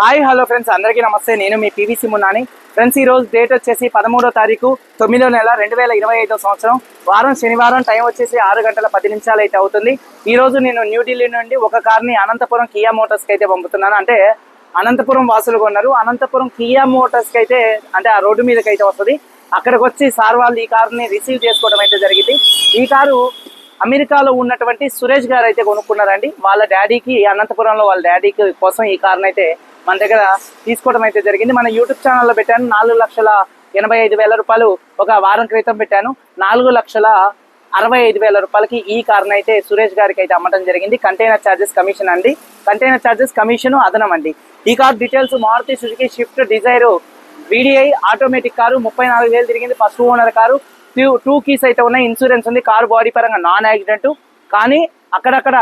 Hi hello friends. అందరికీ నమస్తే. నేను మీ పీవీసీ మున్నాని. ఫ్రెండ్స్ ఈ రోజు డేట్ వచ్చేసి పదమూడో తారీఖు తొమ్మిదో నెల రెండు వేల ఇరవై ఐదో సంవత్సరం. వారం శనివారం టైం వచ్చేసి ఆరు గంటల పది నిమిషాలు అయితే అవుతుంది. ఈ రోజు నేను న్యూఢిల్లీ నుండి ఒక కార్ని అనంతపురం కియా మోటార్స్కి అయితే పంపుతున్నాను. అంటే అనంతపురం వాసులు కొన్నారు. అనంతపురం కియా మోటార్స్కి అయితే అంటే ఆ రోడ్డు మీదకి అయితే వస్తుంది. అక్కడికి వచ్చి సార్ వాళ్ళు ఈ కార్ని రిసీవ్ చేసుకోవడం అయితే జరిగింది. ఈ కారు అమెరికాలో ఉన్నటువంటి సురేష్ గారు అయితే కొనుక్కున్నారండి. వాళ్ళ డాడీకి అనంతపురంలో వాళ్ళ డాడీకి కోసం ఈ కార్ని అయితే మన దగ్గర తీసుకోవడం అయితే జరిగింది. మన యూట్యూబ్ ఛానల్లో పెట్టాను. నాలుగు లక్షల ఎనభై ఐదు వేల రూపాయలు ఒక వారం క్రితం పెట్టాను. నాలుగు లక్షల అరవై ఐదు వేల రూపాయలకి ఈ కార్ని అయితే సురేష్ గారికి అయితే అమ్మటం జరిగింది. కంటైనర్ ఛార్జెస్ కమిషన్ అండి. కంటైనర్ ఛార్జెస్ కమిషన్ అదనం అండి. ఈ car details Maruti Suzuki Swift Dzire VDI automatic car ముప్పై నాలుగు వేలు తిరిగింది first owner car. Two two keys అయితే ఉన్నాయి. ఇన్సూరెన్స్ ఉంది. కారు బాడీ పరంగా నాన్ యాక్సిడెంట్ కానీ అక్కడక్కడ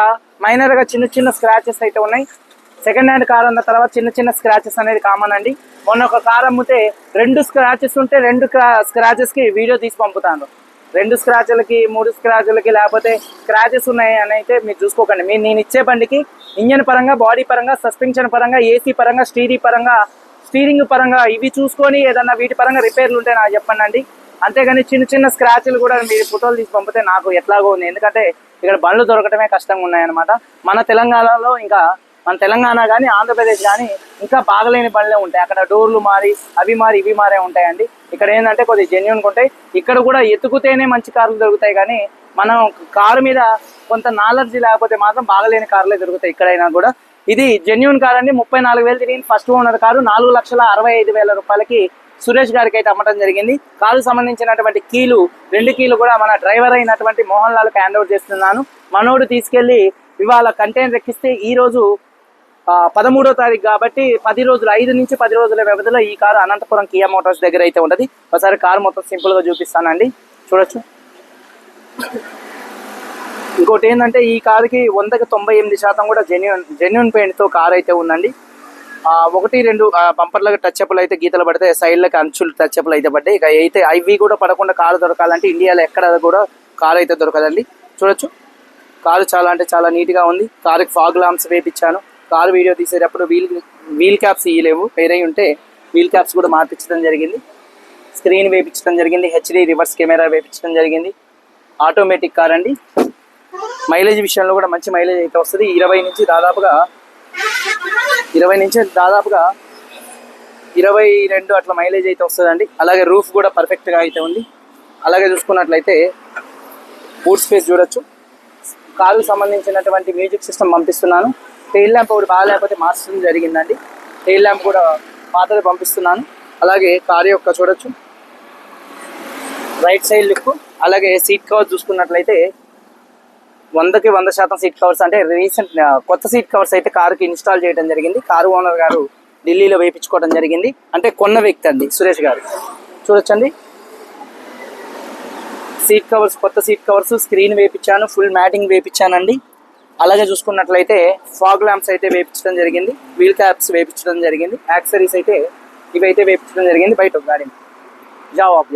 మైనర్గా చిన్న చిన్న స్క్రాచెస్ అయితే ఉన్నాయి. సెకండ్ హ్యాండ్ కార్ ఉన్న తర్వాత చిన్న చిన్న స్క్రాచెస్ అనేది కామన్ అండి. మొన్న ఒక కార్ అమ్మితే రెండు స్క్రాచెస్ ఉంటే రెండు స్క్రాచెస్కి వీడియో తీసి పంపుతాను రెండు స్క్రాచ్లకి మూడు స్క్రాచ్లకి లేకపోతే స్క్రాచెస్ ఉన్నాయి అని అయితే మీరు చూసుకోకండి. మీరు నేను ఇచ్చే బండికి ఇంజన్ పరంగా బాడీ పరంగా సస్పెన్షన్ పరంగా ఏసీ పరంగా స్టీరింగ్ పరంగా స్టీరింగ్ పరంగా ఇవి చూసుకొని ఏదన్నా వీటి పరంగా రిపేర్లు ఉంటే నాకు చెప్పండి అండి. అంతేగాని చిన్న చిన్న స్క్రాచ్లు కూడా మీరు ఫోటోలు తీసి పంపితే నాకు ఎట్లాగో ఉంది. ఎందుకంటే ఇక్కడ బండ్లు దొరకటమే కష్టంగా ఉన్నాయన్నమాట. మన తెలంగాణలో ఇంకా మన తెలంగాణ కానీ ఆంధ్రప్రదేశ్ కానీ ఇంకా బాగలేని పనులే ఉంటాయి. అక్కడ డోర్లు మారి అవి మారి ఇవి మారే ఉంటాయండి. ఇక్కడ ఏంటంటే కొద్దిగా జెన్యున్ ఉంటాయి. ఇక్కడ కూడా ఎత్తుకుతేనే మంచి కార్లు దొరుకుతాయి కానీ మనం కారు మీద కొంత నాలెడ్జ్ లేకపోతే మాత్రం బాగలేని కార్లే దొరుకుతాయి ఇక్కడైనా కూడా. ఇది జెన్యున్ కార్ అండి. ముప్పై నాలుగు వేలు తిరిగింది ఫస్ట్ ఓనర్ కారు. నాలుగు లక్షల అరవై ఐదు వేల రూపాయలకి సురేష్ గారికి అయితే అమ్మటం జరిగింది. కారు సంబంధించినటువంటి కీలు రెండు కీలు కూడా మన డ్రైవర్ అయినటువంటి మోహన్ లాల్కి హ్యాండ్ ఓవర్ చేస్తున్నాను. మనోడు తీసుకెళ్ళి ఇవాళ కంటైనర్ ఎక్కిస్తే ఈ రోజు పదమూడో తారీఖు కాబట్టి పది రోజులు ఐదు నుంచి పది రోజుల వ్యవధిలో ఈ కారు అనంతపురం కియా మోటార్స్ దగ్గర అయితే ఉంటుంది ఒకసారి కారు మొత్తం సింపుల్గా చూపిస్తానండి. చూడొచ్చు. ఇంకోటి ఏంటంటే ఈ కారుకి వందకి తొంభై ఎనిమిది శాతం కూడా జెన్యున్ జెన్యున్ పెయింట్తో కారు కార్ అయితే ఉందండి. ఒకటి రెండు బంపర్లకు టచ్ అప్లు అయితే గీతలు పడితే సైడ్లకు అంచులు టచ్ అప్లు అయితే పడ్డాయి. ఇక అయితే అవి కూడా పడకుండా కారు దొరకాలంటే ఇండియాలో ఎక్కడ కూడా కారు అయితే దొరకదండి. చూడొచ్చు. కారు చాలా అంటే చాలా నీట్గా ఉంది. కారుకి ఫాగ్ లాంప్స్ వేపించాను. కారు వీడియో తీసేటప్పుడు వీల్ వీల్ క్యాప్స్ ఇయ్యలేవు. వేరే ఉంటే వీల్ క్యాప్స్ కూడా మార్పించడం జరిగింది. స్క్రీన్ వేపించడం జరిగింది. హెచ్డి రివర్స్ కెమెరా వేపించడం జరిగింది. ఆటోమేటిక్ కార్ అండి. మైలేజ్ విషయంలో కూడా మంచి మైలేజ్ అయితే వస్తుంది. ఇరవై నుంచి దాదాపుగా ఇరవై నుంచి దాదాపుగా ఇరవై రెండు అట్లా మైలేజ్ అయితే వస్తుందండి. అలాగే రూఫ్ కూడా పర్ఫెక్ట్గా అయితే ఉంది. అలాగే చూసుకున్నట్లయితే బూట్ స్పేస్ చూడొచ్చు. కారుకు సంబంధించినటువంటి మ్యూజిక్ సిస్టమ్ పంపిస్తున్నాను. టెయిల్ ల్యాంప్ ఒకటి బాగాలేకపోతే మార్చడం జరిగిందండి. టెయిల్ ల్యాంప్ కూడా పాతది పంపిస్తున్నాను. అలాగే కార్ యొక్క చూడొచ్చు. రైట్ సైడ్ లుక్ అలాగే సీట్ కవర్ చూసుకున్నట్లయితే వందకి వంద శాతం సీట్ కవర్స్ అంటే రీసెంట్ కొత్త సీట్ కవర్స్ అయితే కారుకి ఇన్స్టాల్ చేయడం జరిగింది. కారు ఓనర్ గారు ఢిల్లీలో వేయించుకోవడం జరిగింది. అంటే కొన్న వ్యక్తి అండి సురేష్ గారు. చూడొచ్చండి. సీట్ కవర్స్ కొత్త సీట్ కవర్స్ స్క్రీన్ వేపించాను ఫుల్ మ్యాటింగ్ వేయించానండి. అలాగే చూసుకున్నట్లయితే ఫాగ్ ల్యాంప్స్ అయితే వేపించడం జరిగింది వీల్ క్యాప్స్ వేపించడం జరిగింది యాక్సరీస్ అయితే ఇవైతే వేపించడం జరిగింది బయట ఒక గాడి జావ్ ఆఫ్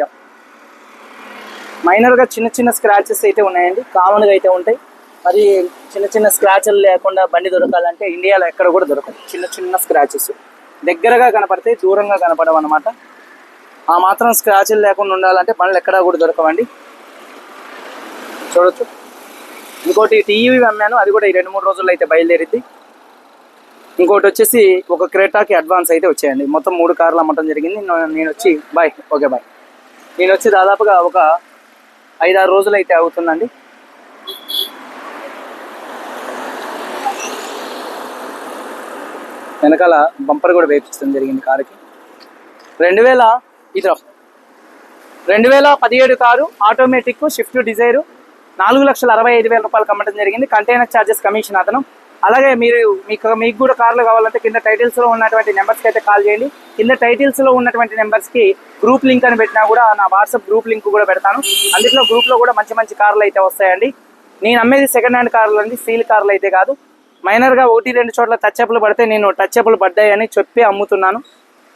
మైనర్గా చిన్న చిన్న స్క్రాచెస్ అయితే ఉన్నాయండి కామన్గా అయితే ఉంటాయి. మరి చిన్న చిన్న స్క్రాచ్లు లేకుండా బండి దొరకాలంటే ఇండియాలో ఎక్కడ కూడా దొరకదు చిన్న చిన్న స్క్రాచెస్ దగ్గరగా కనపడితే దూరంగా కనపడవు అనమాట ఆ మాత్రం స్క్రాచ్లు లేకుండా ఉండాలంటే బండ్లు ఎక్కడా కూడా దొరకవండి. చూడొచ్చు. ఇంకోటి టీవీ అమ్మాను అది కూడా ఈ రెండు మూడు రోజుల్లో అయితే బయలుదేరింది ఇంకోటి వచ్చేసి ఒక క్రేటాకి అడ్వాన్స్ అయితే వచ్చాయండి. మొత్తం మూడు కార్లు అమ్మటం జరిగింది. నేను- వచ్చి బాయ్. Okay bye. నేను వచ్చి దాదాపుగా ఒక ఐదారు రోజులు అయితే అవుతుందండి. వెనకాల బంపర్ కూడా వేపించడం జరిగింది కారుకి. రెండు వేల ఇది రెండు వేల పదిహేడు కారు ఆటోమేటిక్ షిఫ్ట్ డిజైరు. నాలుగు లక్షల అరవై ఐదు వేల రూపాయలు కమ్మటం జరిగింది. కంటైనర్ ఛార్జెస్ కమిషన్ అతను. అలాగే మీరు మీకు మీకు కూడా కార్లు కావాలంటే కింద టైటిల్స్లో ఉన్నటువంటి నెంబర్స్కి అయితే కాల్ చేయండి. కింద టైటిల్స్లో ఉన్నటువంటి నెంబర్స్కి గ్రూప్ లింక్ అని పెట్టినా కూడా నా వాట్సాప్ గ్రూప్ లింక్ కూడా పెడతాను. అందులో గ్రూప్లో కూడా మంచి మంచి కార్లు అయితే వస్తాయండి. నేను అమ్మేది సెకండ్ హ్యాండ్ కార్లు అండి సీల్ కార్లు అయితే కాదు. మైనర్గా ఒకటి రెండు చోట్ల టచ్ అప్లు పడితే నేను టచ్ అప్లు పడ్డాయని చెప్పి అమ్ముతున్నాను.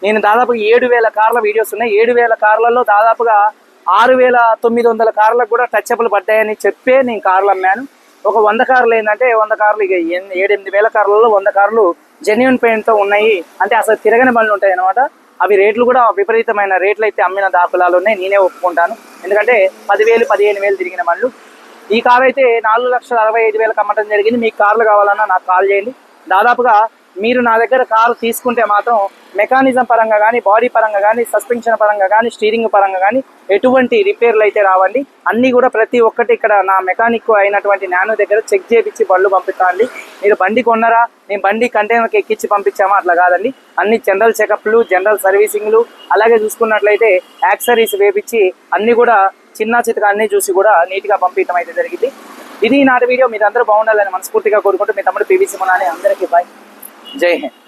నేను దాదాపు ఏడు వేల కార్ల వీడియోస్ ఉన్నాయి. ఏడు వేల కార్లలో దాదాపుగా ఆరు వేల తొమ్మిది వందల కార్లకు కూడా టచ్ అప్లు పడ్డాయని చెప్పే నేను కార్లు అమ్మాను. ఒక వంద కార్లు ఏంటంటే వంద కార్లు ఇక ఎన్- ఏడెనిమిది వేల కార్లలో వంద కార్లు జెన్యున్ పెయింట్తో ఉన్నాయి. అంటే అసలు తిరగని బండ్లు ఉంటాయి అనమాట అవి రేట్లు కూడా విపరీతమైన రేట్లు అయితే అమ్మిన దాఖలాలు ఉన్నాయి నేనే ఒప్పుకుంటాను. ఎందుకంటే పదివేలు పదిహేను వేలు తిరిగిన బండ్లు. ఈ కార్ అయితే నాలుగు లక్షల అరవై ఐదు వేలకు అమ్మటం జరిగింది. మీకు కార్లు కావాలన్నా నాకు కాల్ చేయండి. దాదాపుగా మీరు నా దగ్గర కారు తీసుకుంటే మాత్రం మెకానిజం పరంగా కానీ బాడీ పరంగా కానీ సస్పెన్షన్ పరంగా కానీ స్టీరింగ్ పరంగా కానీ ఎటువంటి రిపేర్లు అయితే రావండి. అన్నీ కూడా ప్రతి ఒక్కటి ఇక్కడ నా మెకానిక్ అయినటువంటి నానో దగ్గర చెక్ చేయించి బళ్ళు పంపిస్తాండి మీరు బండి కొన్నారా? నేను బండి కంటైనర్కి ఎక్కించి పంపించామా? అట్లా కాదండి. అన్ని జనరల్ చెకప్లు జనరల్ సర్వీసింగ్లు అలాగే చూసుకున్నట్లయితే యాక్సరీస్ వేపించి అన్నీ కూడా చిన్న చితక అన్ని చూసి కూడా నీట్గా పంపించడం అయితే జరిగింది. ఇది నాటి వీడియో. మీరందరూ బాగుండాలని మనస్ఫూర్తిగా కోరుకుంటూ మీ తమ్ముడు పీవీసీ మునాని అందరికీ బాయ్ జై హింద్